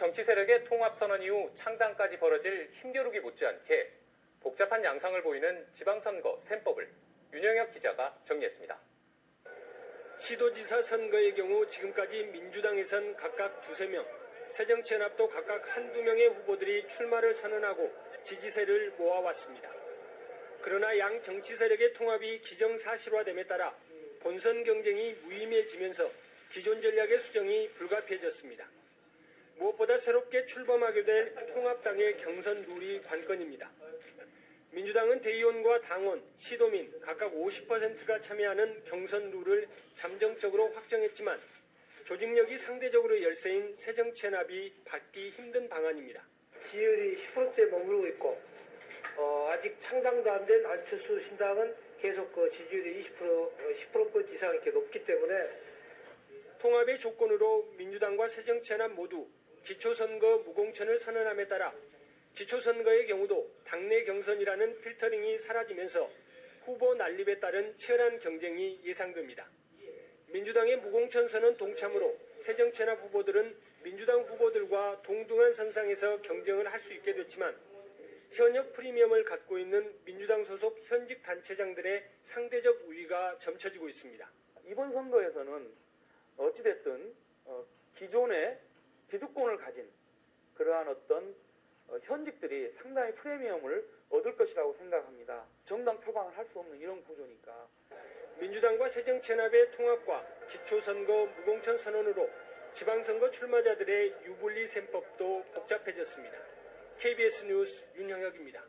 정치 세력의 통합 선언 이후 창당까지 벌어질 힘겨루기 못지않게 복잡한 양상을 보이는 지방선거 셈법을 윤영혁 기자가 정리했습니다. 시도지사 선거의 경우 지금까지 민주당에선 각각 두세 명, 새정치연합도 각각 한두 명의 후보들이 출마를 선언하고 지지세를 모아왔습니다. 그러나 양 정치 세력의 통합이 기정사실화됨에 따라 본선 경쟁이 무의미해지면서 기존 전략의 수정이 불가피해졌습니다. 무엇보다 새롭게 출범하게 될 통합당의 경선 룰이 관건입니다. 민주당은 대의원과 당원, 시도민 각각 50%가 참여하는 경선 룰을 잠정적으로 확정했지만 조직력이 상대적으로 열세인 새정치연합이 받기 힘든 방안입니다. 지지율이 10%대에 머무르고 있고 어, 아직 창당도 안 된 안철수 신당은 계속 그 지지율이 20% 어, 10% 이상 이렇게 높기 때문에 통합의 조건으로 민주당과 새정치연합 모두 기초선거 무공천을 선언함에 따라 기초선거의 경우도 당내 경선이라는 필터링이 사라지면서 후보 난립에 따른 치열한 경쟁이 예상됩니다. 민주당의 무공천 선언 동참으로 새정치연합 후보들은 민주당 후보들과 동등한 선상에서 경쟁을 할 수 있게 됐지만 현역 프리미엄을 갖고 있는 민주당 소속 현직 단체장들의 상대적 우위가 점쳐지고 있습니다. 이번 선거에서는 어찌됐든 어, 기존의 기득권을 가진 그러한 어떤 어, 현직들이 상당히 프리미엄을 얻을 것이라고 생각합니다. 정당 표방을 할 수 없는 이런 구조니까. 민주당과 새정치연합의 통합과 기초선거 무공천 선언으로 지방선거 출마자들의 유불리 셈법도 복잡해졌습니다. KBS 뉴스 윤형혁입니다.